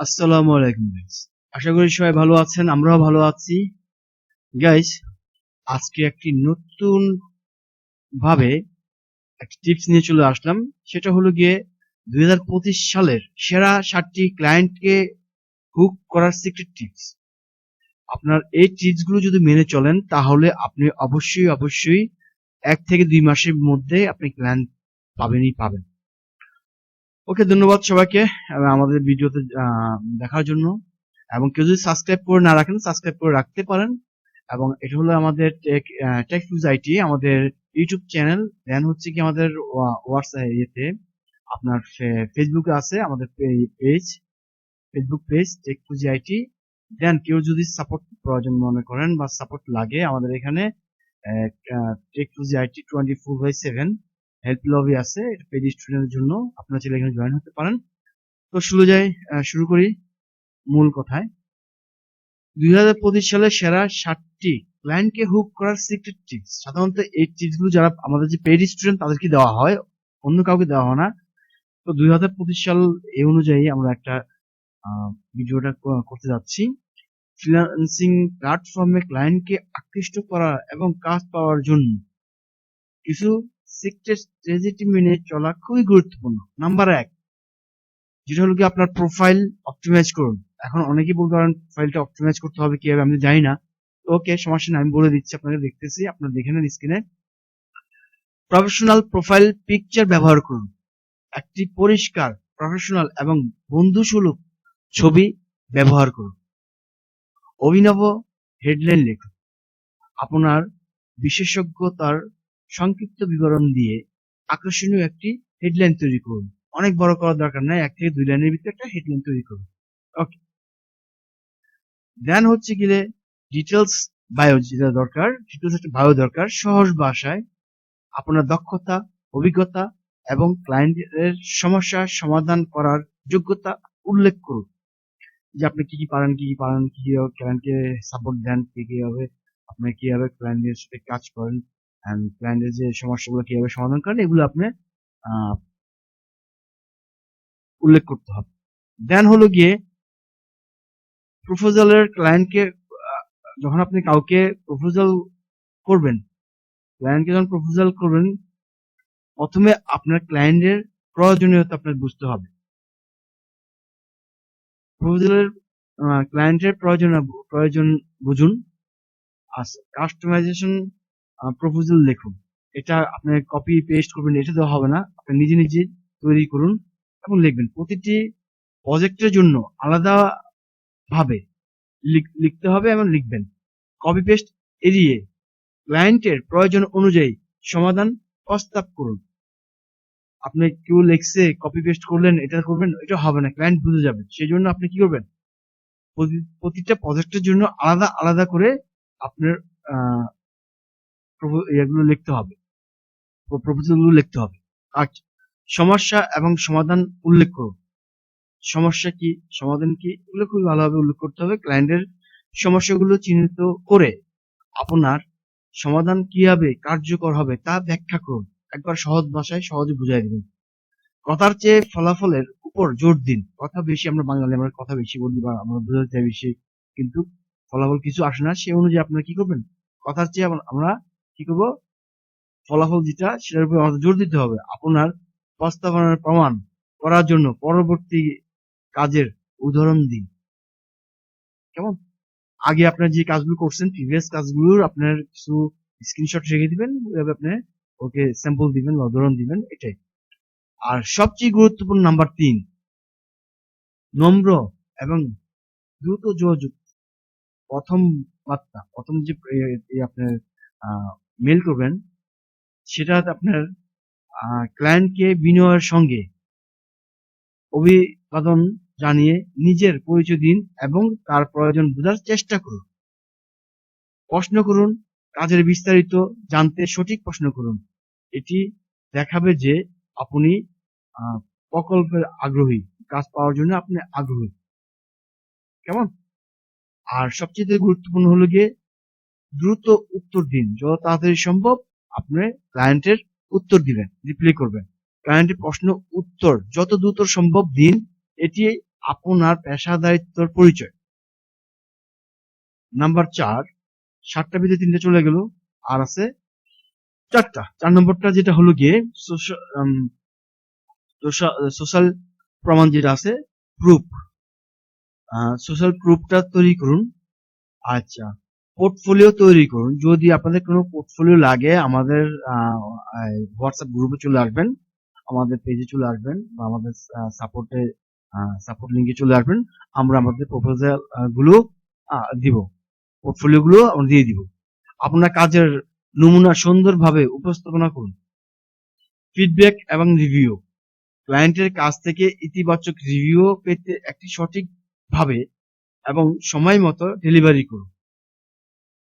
আসসালামু আলাইকুম গাইস আশা করি সবাই ভালো আছেন, আমরাও ভালো আছি। গাইস আজকে একটি নতুন ভাবে একটি টিপস নিয়ে চলে আসলাম। সেটা হলো গিয়ে দুই হাজার পঁচিশ সালের সেরা ষাটটি ক্লায়েন্টকে হুক করার সিক্রেট টিপস আপনার এই টিপসগুলো যদি মেনে চলেন, তাহলে আপনি অবশ্যই অবশ্যই এক থেকে দুই মাসের মধ্যে আপনি ক্লায়েন্ট পাবেনই পাবেন। ওকে, ধন্যবাদ সবাইকে আমাদের ভিডিওতে দেখার জন্য। এবং কেউ যদি সাবস্ক্রাইব করে না রাখেন সাবস্ক্রাইব করে রাখতে পারেন। এবং এটা হলো আমাদের টেক টেক ফিউজ আইটি আমাদের ইউটিউব চ্যানেল দেন হচ্ছে কি আমাদের হোয়াটসঅ্যাপ ইয়েতে আপনার ফেসবুকে আছে, আমাদের page Facebook page tech fuse IT then কেউ যদি সাপোর্ট প্রয়োজন মনে করেন বা সাপোর্ট লাগে আমাদের এখানে tech fuse IT twenty four by seven help lobby আছে এটা পেজ স্টুডেন্টের জন্য। আপনারা চাইলে এখানে জয়েন হতে পারেন। তো শুরু যাই শুরু করি মূল কথায়। দুই হাজার পঁচিশ সালে সেরা ষাটটি ক্লায়েন্টকে হুক করার সিক্রেট টিপস সাধারণত এই টিপসগুলো যারা আমাদের যে পেড স্টুডেন্ট তাদেরকে দেওয়া হয়, অন্য কাউকে দেওয়া হয় না। তো দুই হাজার পঁচিশ সাল এই অনুযায়ী আমরা একটা ভিডিওটা করতে যাচ্ছি। ফ্রিল্যান্সিং প্ল্যাটফর্মে ক্লায়েন্টকে আকৃষ্ট করা এবং কাজ পাওয়ার জন্য কিছু সিক্রেট মেনে চলা খুবই গুরুত্বপূর্ণ। নাম্বার এক, যেটা হলো কি আপনার প্রোফাইল অপটিমাইজ করুন। এখন অনেকেই বলতে পারেন প্রোফাইলটা অপটিমাইজ করতে হবে কীভাবে আমি জানি না। ওকে সমস্যা নেই, আমি বলে দিচ্ছি, আপনাকে দেখতেছি, আপনারা দেখে নেন স্ক্রিনে প্রফেশনাল প্রোফাইল পিকচার ব্যবহার করুন। একটি পরিষ্কার প্রফেশনাল এবং বন্ধুসুলভ ছবি ব্যবহার করুন। অভিনব হেডলাইন লেখুন। আপনার বিশেষজ্ঞতার সংক্ষিপ্ত বিবরণ দিয়ে আকর্ষণীয় একটি হেডলাইন তৈরি করুন। অনেক বড় করার দরকার নাই, এক থেকে দুই লাইনের ভিতরে একটা হেডলাইন তৈরি করুন। ওকে দেন হচ্ছে গিলে ডিটেলস বায়ো যেটা দরকার ডিটেলস একটা বায়ো দরকার, সহজ ভাষায় আপনার দক্ষতা, অভিজ্ঞতা এবং ক্লায়েন্টের সমস্যা সমাধান করার যোগ্যতা উল্লেখ করুন। যে আপনি কি কি পারেন, কি কি পারেন, কি ক্লায়েন্টকে সাপোর্ট দেন, কি কি হবে আপনি কীভাবে ক্লায়েন্টের সাথে কাজ করেন ক্লায়েন্টের যে সমস্যাগুলো কীভাবে সমাধান করেন, এগুলো আপনি উল্লেখ করতে হবে। দেন হলো গিয়ে প্রপোজালের ক্লায়েন্টকে যখন আপনি কাউকে প্রপোজাল করবেন ক্লায়েন্টকে যখন প্রপোজাল করবেন, প্রথমে আপনার ক্লায়েন্টের প্রয়োজনীয়তা আপনার বুঝতে হবে। প্রপোজালের ক্লায়েন্টের প্রয়োজন প্রয়োজন বুঝুন। কাস্টমাইজেশন প্রপোজাল লিখুন। এটা আপনি কপি পেস্ট করবেন, এটা দেওয়া হবে না। আপনি নিজে নিজে তৈরি করুন এবং লিখবেন। প্রতিটি প্রজেক্টের জন্য আলাদা ভাবে লিখ- লিখতে হবে এবং লিখবেন। কপি পেস্ট এড়িয়ে ক্লায়েন্টের প্রয়োজন অনুযায়ী সমাধান প্রস্তাব করুন। আপনি কেউ লেখছে কপি পেস্ট করলেন, এটা করবেন, এটা হবে না ক্লায়েন্ট বুঝে যাবে। সেই জন্য আপনি কি করবেন? প্রতি- প্রতিটা প্রজেক্টের জন্য আলাদা আলাদা করে আপনার এগুলো লিখতে হবে। প্রপোজালগুলো লিখতে হবে। আচ্ছা সমস্যা এবং সমাধান উল্লেখ করুন। সমস্যা কি, সমাধান কি, এগুলো খুব ভালোভাবে উল্লেখ করতে হবে। ক্লায়েন্টের সমস্যাগুলো চিহ্নিত করে আপনার সমাধান কীভাবে কার্যকর হবে তা ব্যাখ্যা করুন। একবার সহজ ভাষায় সহজে বুঝাই দিবেন। কথার চেয়ে ফলাফলের উপর জোর দিন। কথা বেশি, আমরা বাঙালি, আমরা কথা বেশি বলি বা আমরা বোঝাতে চাই বেশি। কিন্তু ফলাফল কিছু আসে না, সে অনুযায়ী আপনারা কি করবেন? কথার চেয়ে আমরা কি করব? ফলাফল যেটা, সেটার উপর আমাদের জোর দিতে হবে। আপনার প্রস্তাবনার প্রমাণ করার জন্য পরবর্তী কাজের উদাহরণ দিন। কেমন? আগে আপনার যে কাজগুলো করছেন প্রিভিয়াস কাজগুলোর আপনার কিছু স্ক্রিনশট রেখে দিবেন, এভাবে আপনি ওকে স্যাম্পল দিবেন বা উদাহরণ দিবেন, এটাই। আর সবচেয়ে গুরুত্বপূর্ণ নাম্বার তিন, নম্র এবং দ্রুত যোগাযোগ। প্রথম বার্তা, প্রথম যে আপনার মেল করবেন, সেটা আপনার ক্লায়েন্টকে বিনিময়ের সঙ্গে অভিবাদন জানিয়ে নিজের পরিচয় দিন এবং তার প্রয়োজন বোঝার চেষ্টা করুন। প্রশ্ন করুন, কাজের বিস্তারিত জানতে সঠিক প্রশ্ন করুন। এটি দেখাবে যে আপনি প্রকল্পের আগ্রহী, কাজ পাওয়ার জন্য আপনি আগ্রহী। কেমন? আর সবচেয়ে গুরুত্বপূর্ণ হলো গিয়ে দ্রুত উত্তর দিন, যত তাড়াতাড়ি সম্ভব আপনি ক্লায়েন্টের উত্তর দিবেন রিপ্লাই করবেন। ক্লায়েন্টের প্রশ্ন উত্তর, যত দ্রুত সম্ভব দিন, এটি আপনার পেশাদারিত্বর পরিচয়। নাম্বার চার, সাতটা বিধে তিনটে চলে গেল, আর আছে চারটা। চার নম্বরটা যেটা হলো গিয়ে সোশ্যাল প্রমাণ যেটা আছে প্রুফ সোশ্যাল প্রুফটা তৈরি করুন। আচ্ছা। পোর্টফোলিও তৈরি করুন। যদি আপনাদের কোনো পোর্টফোলিও লাগে, আমাদের হোয়াটসঅ্যাপ গ্রুপে চলে আসবেন, আমাদের পেজে চলে আসবেন, বা আমাদের সাপোর্টে সাপোর্ট লিঙ্কে চলে আসবেন, আমরা আমাদের প্রপোজালগুলো দিব। পোর্টফোলিও গুলো আমরা দিয়ে দিব। আপনার কাজের নমুনা সুন্দরভাবে উপস্থাপনা করুন। ফিডব্যাক এবং রিভিউ ক্লায়েন্টের কাছ থেকে ইতিবাচক রিভিউ পেতে একটি সঠিকভাবে এবং সময় মতো ডেলিভারি করুন।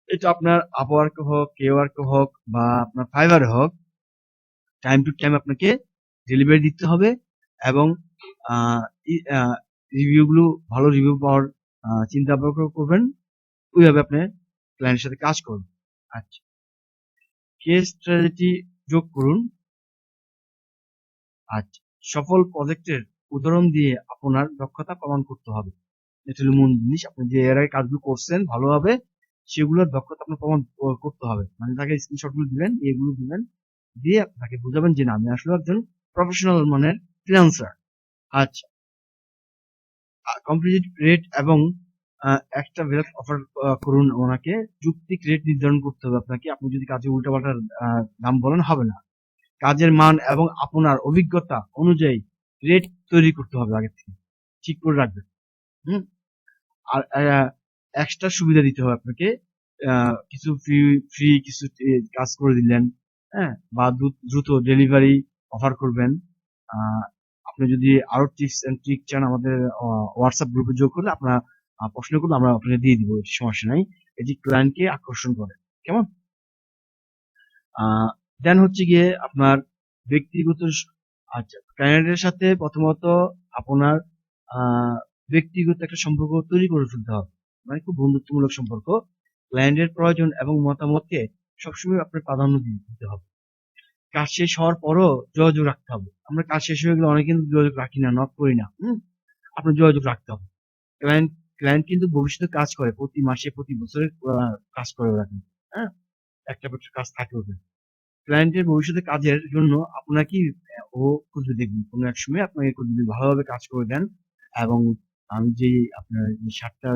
এটা আপনার আপওয়ার্ক হোক কেওয়ার্ক হোক বা আপনার ফাইবার হোক টাইম টু টাইম আপনাকে ডেলিভারি দিতে হবে এবং রিভিউগুলো ভালো রিভিউ পাওয়ার চিন্তা ভাবনা করবেন, ওইভাবে আপনি ক্লায়েন্টের সাথে কাজ করুন আচ্ছা। কেস স্ট্র্যাটেজি যোগ করুন। আচ্ছা। সফল প্রজেক্টের উদাহরণ দিয়ে আপনার দক্ষতা প্রমাণ করতে হবে। এটা হলো মূল জিনিস। আপনি যে এর আগে কাজগুলো করছেন, ভালোভাবে সেগুলোর দক্ষতা আপনার প্রমাণ করতে হবে। মানে তাকে স্ক্রিনশটগুলো দিলেন, এগুলো দিলেন, দিয়ে আপনাকে বোঝাবেন যে না, আমি আসলে একজন প্রফেশনাল মানের ফ্রিল্যান্সার আচ্ছা। কম্পিটিটিভ রেট এবং একটা বেলাট অফার করুন ওনাকে। যুক্তিক রেট নির্ধারণ করতে হবে আপনাকে। আপনি যদি কাজে উল্টাপাল্টা দাম বলেন, হবে না। কাজের মান এবং আপনার অভিজ্ঞতা অনুযায়ী রেট তৈরি করতে হবে আগে থেকে। ঠিক করে রাখবেন। হুম? আর এক্সট্রা সুবিধা দিতে হবে আপনাকে। কিছু ফ্রি ফ্রি কিছু কাজ করে দিলেন হ্যাঁ? বা দ্রুত ডেলিভারি অফার করবেন। আপনি যদি আরও টিপস এন্ড ট্রিক চান আমাদের হোয়াটসঅ্যাপ গ্রুপে যোগ করলে আপনার প্রশ্ন করলে আমরা আপনাকে দিয়ে দিব সমস্যা নাই। এটি ক্লায়েন্টকে আকর্ষণ করে। কেমন? দেন হচ্ছে গিয়ে আপনার ব্যক্তিগত আচ্ছা ক্লায়েন্টের সাথে প্রথমত আপনার ব্যক্তিগত একটা সম্পর্ক তৈরি করে ফেলতে হবে। মানে খুব বন্ধুত্বমূলক সম্পর্ক ক্লায়েন্টের প্রয়োজন এবং মতামতকে সবসময় আপনার প্রাধান্য দিতে হবে। কাজ শেষ হওয়ার পরও যোগাযোগ রাখতে হবে। আমরা কাজ শেষ হয়ে গেলে অনেকে কিন্তু যোগাযোগ রাখি না নক করি না, হম? আপনার যোগাযোগ রাখতে হবে। ক্লায়েন্ট ক্লায়েন্ট কিন্তু ভবিষ্যতে কাজ করে, প্রতি মাসে, প্রতি বছরে কাজ করে ওরা কিন্তু হ্যাঁ? একটা বছর কাজ থাকে ওদের। ক্লায়েন্টের ভবিষ্যতে কাজের জন্য আপনাকে ও খুঁজে দেখবেন। কোনো এক সময় আপনাকে যদি ভালোভাবে কাজ করে দেন এবং আমি যে আপনার যে সাতটা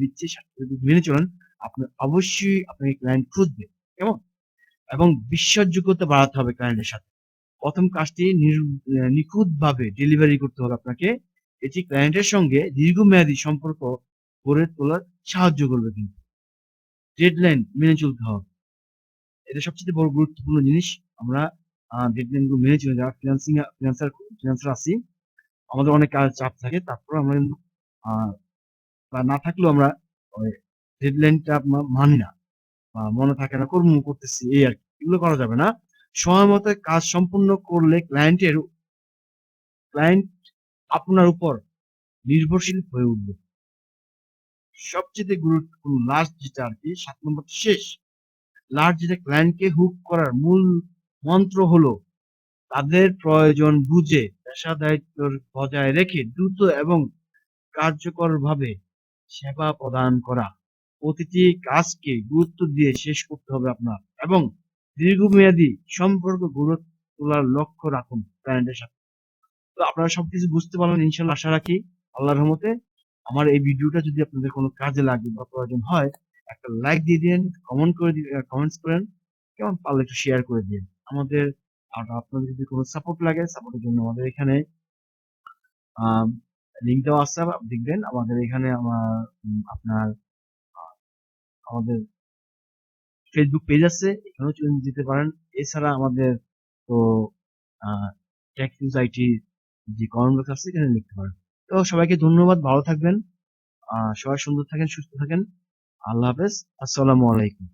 দিচ্ছি যদি মেনে চলেন, আপনার অবশ্যই আপনাকে ক্লায়েন্ট খুঁজবে, কেমন? এবং বিশ্বাসযোগ্যতা বাড়াতে হবে ক্লায়েন্টের সাথে। প্রথম কাজটি নিখুঁত ভাবে ডেলিভারি করতে হবে আপনাকে। এটি ক্লায়েন্টের সঙ্গে দীর্ঘমেয়াদী সম্পর্ক গড়ে তোলার সাহায্য করবে কিন্তু। ডেডলাইন মেনে চলতে হবে। এটা সবচেয়ে বড় গুরুত্বপূর্ণ জিনিস। আমরা ডেডলাইনগুলো মেনে চলে যারা ফিনান্সিং ফিনান্সার ফিনান্সার আছি। আমাদের অনেক চাপ থাকে, তারপর আমরা বা না থাকলেও আমরা ডেডলাইনটা মানি না। বা মনে থাকে না, কর্ম করতেছি, এই আর এগুলো করা যাবে না। সময় মতো কাজ সম্পূর্ণ করলে ক্লায়েন্টের ক্লায়েন্ট আপনার উপর নির্ভরশীল হয়ে উঠবে। সবচেয়ে গুরুত্বপূর্ণ লাস্ট যেটা আর কি, সাত নম্বর শেষ। লাস্ট যেটা ক্লায়েন্টকে হুক করার মূল মন্ত্র হলো, তাদের প্রয়োজন বুঝে, পেশাদারিত্ব বজায় রেখে দ্রুত এবং কার্যকরভাবে সেবা প্রদান করা। প্রতিটি কাজকে গুরুত্ব দিয়ে শেষ করতে হবে আপনার এবং দীর্ঘমেয়াদী সম্পর্ক গড়ে তোলার লক্ষ্য রাখুন ক্লায়েন্টের সাথে। তো আপনারা সবকিছু বুঝতে পারলেন, ইনশাল্লাহ আশা রাখি আল্লাহর রহমতে আমার এই ভিডিওটা যদি আপনাদের কোনো কাজে লাগে বা প্রয়োজন হয়, একটা লাইক দিয়ে দিন কমেন্ট করে কমেন্টস করেন, কেমন পারলে একটু শেয়ার করে দিন। আমাদের আর আপনাদের যদি কোনো সাপোর্ট লাগে সাপোর্টের জন্য আমাদের এখানে লিঙ্ক দেওয়া আছে দেখবেন। আমাদের এখানে আমার আপনার আমাদের ফেসবুক পেজ আছে, এখানেও চলে যেতে পারেন। এছাড়া আমাদের তো টেক নিউজ আইটি যে কমেন্ট বক্স আছে, এখানে লিখতে পারেন। তো সবাইকে ধন্যবাদ, ভালো থাকবেন। সবাই সুন্দর থাকেন, সুস্থ থাকেন। আল্লাহ হাফেজ। আসসালামু আলাইকুম।